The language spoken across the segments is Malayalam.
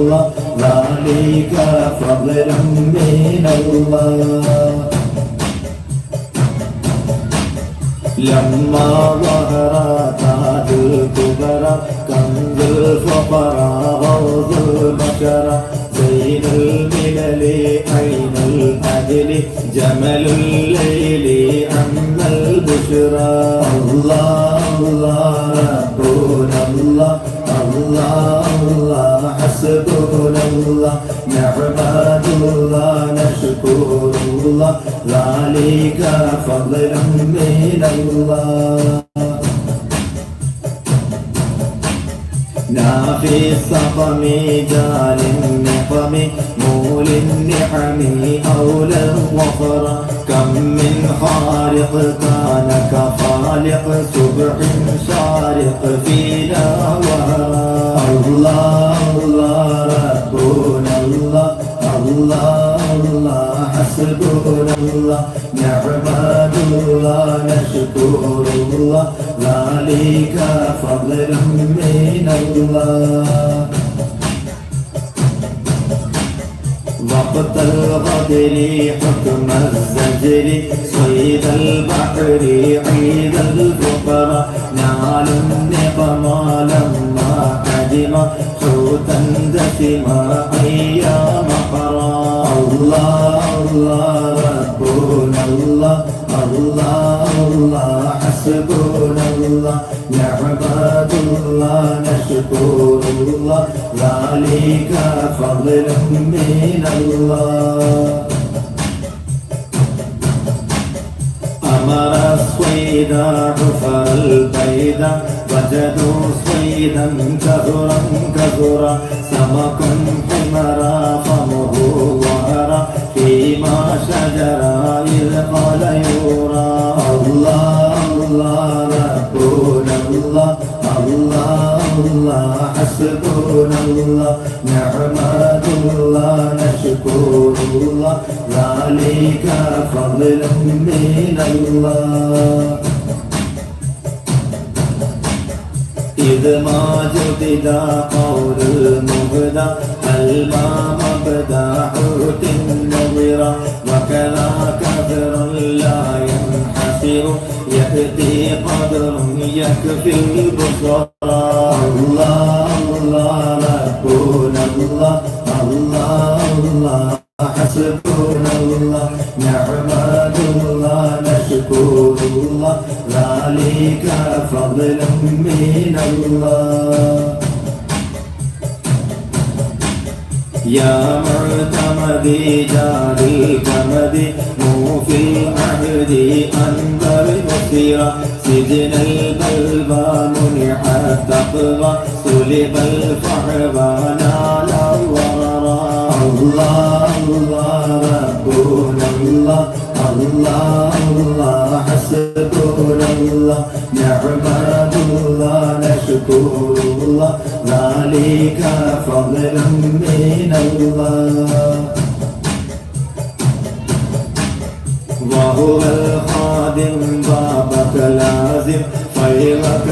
الله ذلك فضل من الله لما ظهر تاج الكبرى كنز الفقراء غوث البشر زين الملل عين الأجل جمل الليل أم البشرى الله الله ربنا الله الله الله حسبنا الله نعبد الله نشكر الله ذلك فضل من الله. نافي السقم جال النقم مول النعم أولى الظفر كم من خالق كان كخالق سبح شارق فينا الله الله الله الله حسبنا الله نعبد الله نشكر الله ذلك فضل من الله وقت الغدر حكم الزجر صيد البحر عيد الفقراء نال النقم لما قدم حوتا دسما قرا الله الله ربنا الله الله الله حسبنا الله نعبد الله نشكر الله ذلك فضل من الله أمر الصيد حفر البيد وجدوا صيدا كثرا كثرا سمك حمرا فمه ظهر فيما شجر إذ قال يورى الله الله ربنا الله الله الله حسبنا الله نعمد الله نشكر الله ذلك فضل من الله ഇത് മാജുതിത പൗര് മുഹുദ അൽമാ മബദ ഊട്ടിൻ മുഹിറ വകല കദറുല്ലായൻ ഹസിറു യഹ്തി ഖദറും യക്ഫി البصر الله الله ربنا الله الله حسبنا الله نعمة الله نشكر الله. ذلك فضل من الله يا معتمدي جار الكمد مو في العهد أنذر مسيرا سجن البلبى منع التقوى سلب الفحوى نال الضرر الله الله ربنا الله الله الله حسبنا الله نعبد الله نشكر الله ذلك فضل من الله وهو الخادم بابك لازم خيرك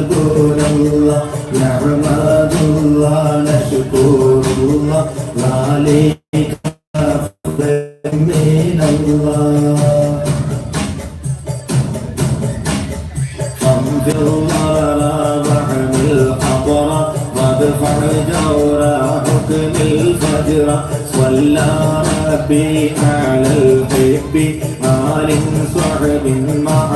الله حسبنا الله نعمد الله نشكر الله ذلك من الله خمد الورى واحمل حضرة وادفع جور حكم الفجر صلى ربي على الحب آل صحب مع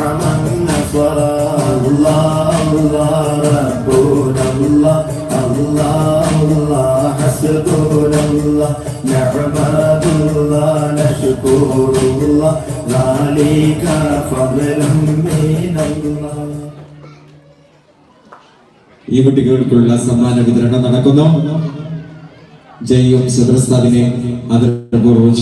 ഈ കുട്ടികൾക്കുള്ള സമ്മാന വിതരണം നടക്കുന്നു. ജയ്യും സുബ്രസ്താദിനെ ആദരപൂർവം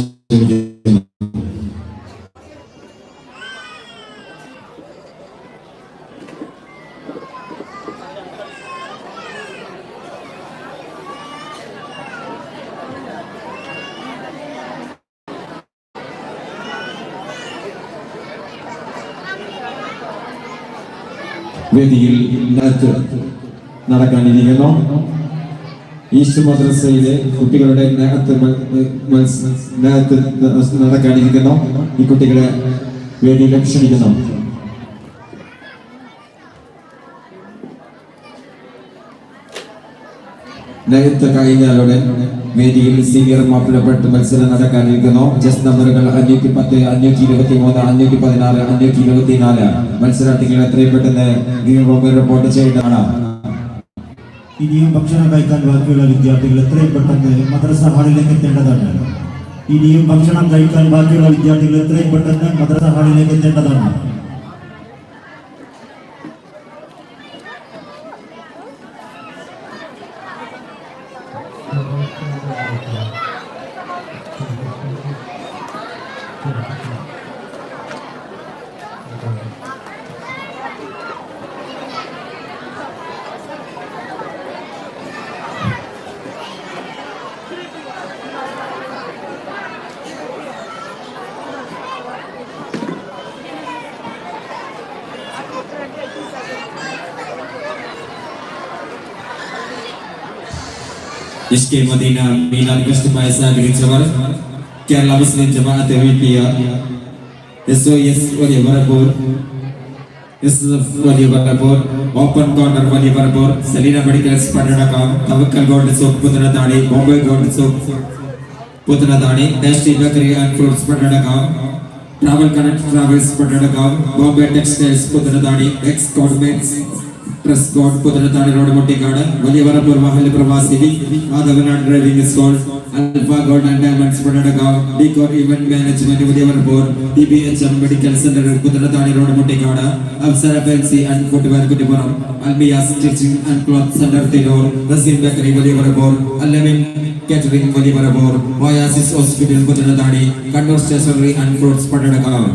ഈസ്റ്റ് മദ്രസയിലെ കുട്ടികളുടെ നൃത്ത് നൃത്ത് നടക്കാനിരിക്കുന്നു ഈ കുട്ടികളെ വേണ്ടി ക്ഷണിക്കുന്നു. നേരത്തെ കഴിഞ്ഞാലുടൻ വേദിയിൽ സീനിയർ മാപ്പിളപ്പെട്ട് മത്സരം നടക്കാനിരിക്കുന്നു ജസ്റ്റ് നമ്പറുകൾ അഞ്ഞൂറ്റി പത്ത് അഞ്ഞൂറ്റി ഇരുപത്തി മൂന്ന് അഞ്ഞൂറ്റി പതിനാറ് അഞ്ഞൂറ്റി ഇരുപത്തി നാല് മത്സരാർത്ഥികൾ എത്രയും പെട്ടെന്ന് റിപ്പോർട്ട് ചെയ്യേണ്ടതാണ് ഇനിയും ഭക്ഷണം കഴിക്കാൻ ബാക്കിയുള്ള വിദ്യാർത്ഥികൾ എത്രയും പെട്ടെന്ന് മദ്രസ ഹാളിലേക്ക് എത്തേണ്ടതാണ്. ഇനിയും ഭക്ഷണം കഴിക്കാൻ ബാക്കിയുള്ള വിദ്യാർത്ഥികൾ എത്രയും പെട്ടെന്ന് മദ്രസ ഹാളിലേക്ക് എത്തേണ്ടതാണ്. ഇഷ്കെ മദീന മീലാദ് കഷ്ടമായി സഹകരിച്ചവർ കേരള മുസ്ലിം ജമാഅത്ത് വീട്ടിയ എസ് ഒ എസ് വലിയ പറപ്പൂർ എസ് എഫ് വലിയ പറപ്പൂർ ഓപ്പൺ കോർണർ വലിയ Parappur Salina medicals Pattanakkam Thavakkal gold soap Puthanathani Bombay gold soap Puthanathani tasty bakery and fruits Pattanakkam travel connect travels Pattanakkam Bombay textiles Puthanathani ex convents press code Puthanathani road Muttikkad Valiya Parappur Mahal Pravasi Madhavanad driving school Alfa gold and diamonds Punadakavu decor event management Valiya Parappur D B H M medical centre Puthanathani road Muttikkad Afsara fancy and footwear Kuttippuram Almiya stitching and cloth centre Tirur Raseem bakery Valiya Parappur Allamin catering Valiya Parappur oasis hospital Puthanathani Kannur stationery and fruits Pattanakkam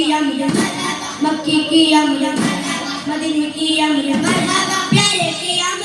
की यम यम मक्की की यम यम मदीने की यम यम प्यारे की यम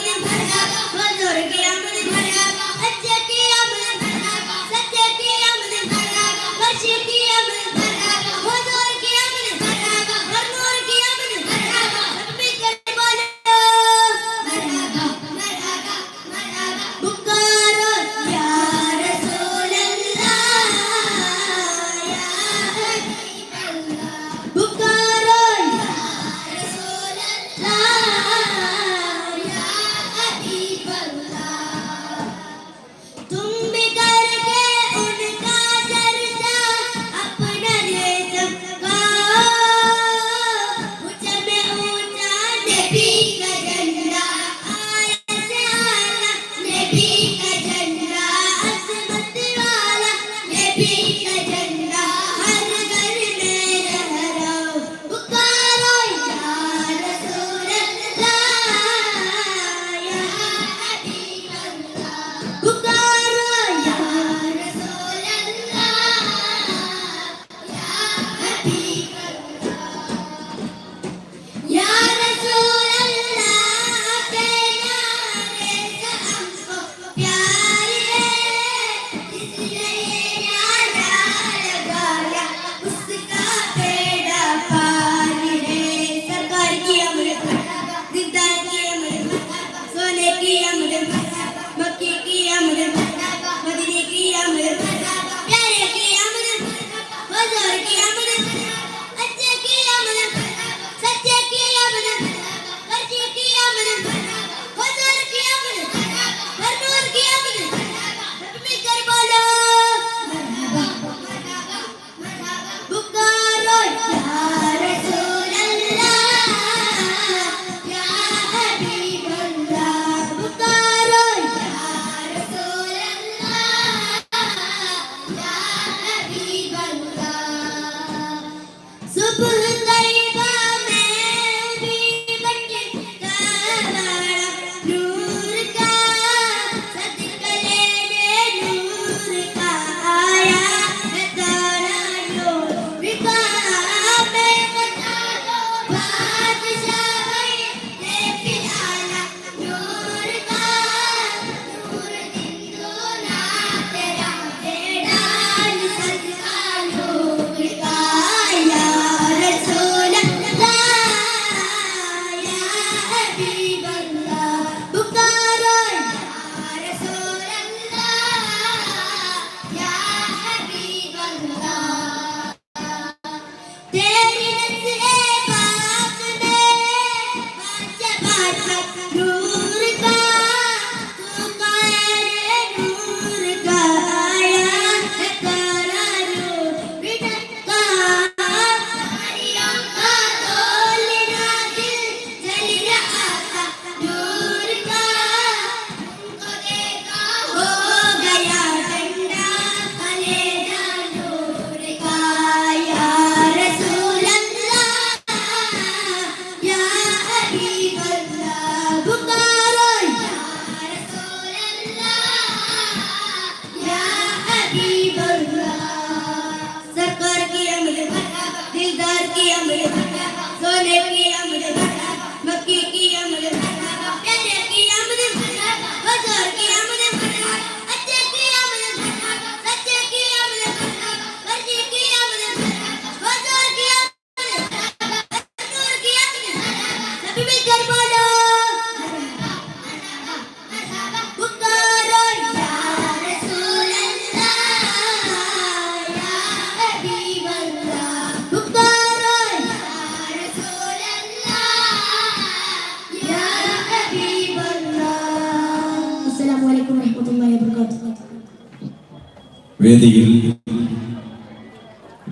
വേദിയിൽ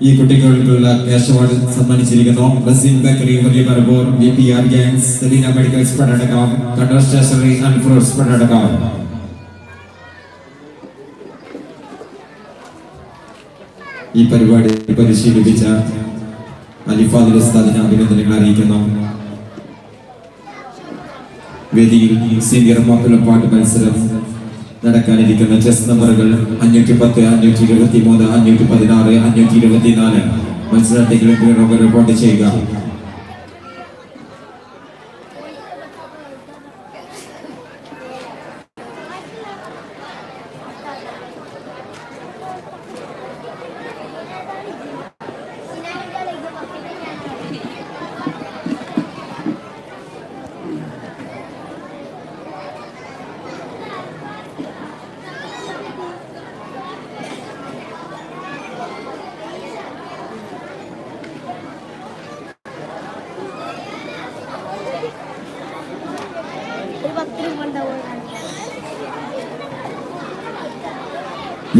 ഈ കുട്ടികൾക്കുള്ള cash award സമ്മാനിച്ചിരിക്കുന്നു. Baseem bakery Valiya Parappur V P R gangs Seleena medical expert അടക്കം Kannur stationery and fruit expert അടക്കം. ഈ പരിപാടി പരിശീലിപ്പിച്ച അലിഫാദിൽ ഉസ്താദിനെ അഭിനന്ദനങ്ങൾ അറിയിക്കുന്നു. വേദിയിൽ സീനിയർ മാപ്പിള പാട്ട് മത്സരം നടക്കാനിരിക്കുന്ന ചെസ് നമ്പറുകൾ അഞ്ഞൂറ്റി പത്ത് അഞ്ഞൂറ്റി ഇരുപത്തി മൂന്ന് അഞ്ഞൂറ്റി പതിനാറ് അഞ്ഞൂറ്റി ഇരുപത്തിനാല് മത്സരത്തേക്ക് വേണ്ടി റിപ്പോർട്ട് ചെയ്യുക.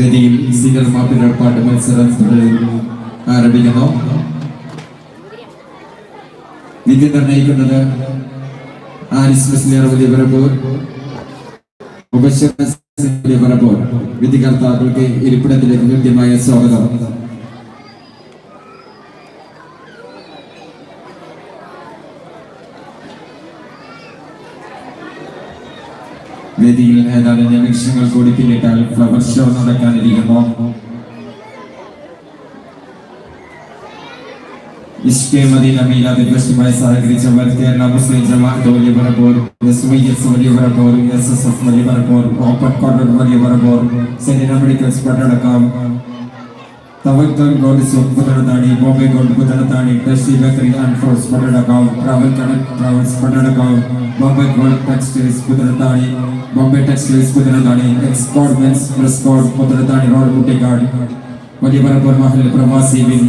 വേദിയിൽ സീനിയർ പാട്ട് മത്സരം. ആരംഭിക്കുന്നു. വിധി നിർണയിക്കുന്നത് ആരിസ് മുസ്ലിയർ വലിയ പറപ്പൂർ മുബശ്ശിർ വലിയ പറപ്പൂർ വിധികർത്താക്കൾക്ക് ഇരിപ്പിടത്തിലേക്ക് കൃത്യമായ സ്വാഗതം. വേദിയിൽ ഏതാനും നിമിഷങ്ങൾ കൂടി പിന്നിട്ടാൽ ഫ്ലവർ ഷോ നടക്കാനിരിക്കുന്നു ഇഷ്കെ മദീന മീലാദ് ഫെസ്റ്റുമായി സഹകരിച്ചവർ കേരള മുസ്ലിം ജമാഅത്ത് വലിയ പറപ്പൂർ എസ് വൈ എസ് വലിയ പറപ്പൂർ എസ് എസ് എഫ് വലിയ പറപ്പൂർ ഓപ്പൺ കോർണർ വലിയ Parappur Senina medicals Pattadakkam Thavakkal gold soap Puthalathani Bombay gold Puthalathani tasty bakery and fruits Pattadakkam travel connect travels Pattadakkam Bombay gold textiles Puthalathani Bombay textiles Puthanathani export men's dress code road Kuttikkad Valiya Parappur Mahal Pravasi bin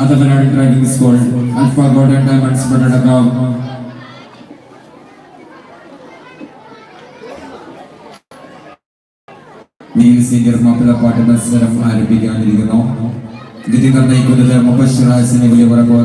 Adavanad driving school Alfa golden diamonds Pattadakkam Neil senior Mappila പാട്ട് മത്സരം ആരംഭിക്കാനിരിക്കുന്നു. വിധി നിർണയിക്കുന്നത് മുബശ്ശിർ ഹാസിനെ വലിയ പറപ്പൂർ